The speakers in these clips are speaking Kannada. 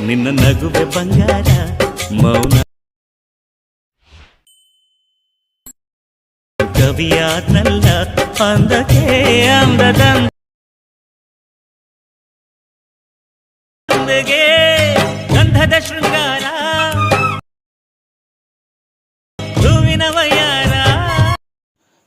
ನಿನ್ನ ನಗುವೆ ಬಂಗಾರ ಮೌನ. ಕವಿಯಾದ್ನಲ್ಲ ಅಂದಕ್ಕೆ ಅಂದದಂದಗೆ ಗಂಧದ ಶೃಂಗಾರ. ಹೂವಿನ ವಯ್ಯಾರ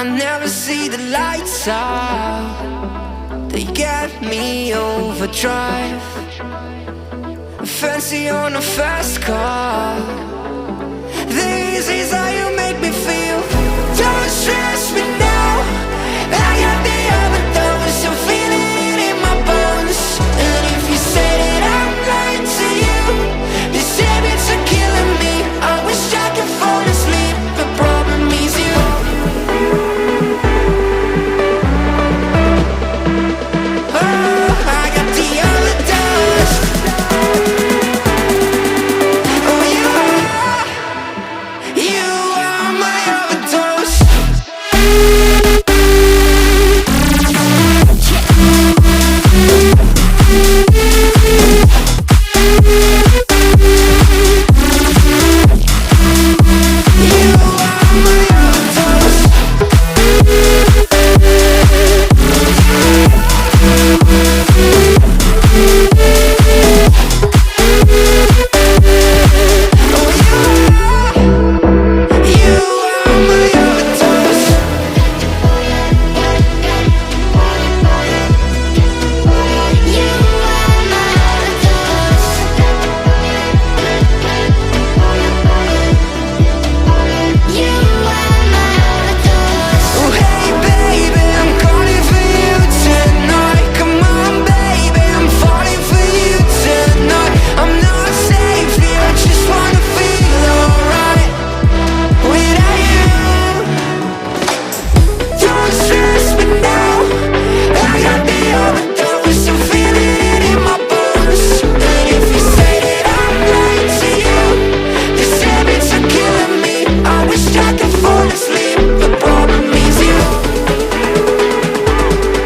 I never see the lights out. They get me overdrive. Fancy on a fast car. This is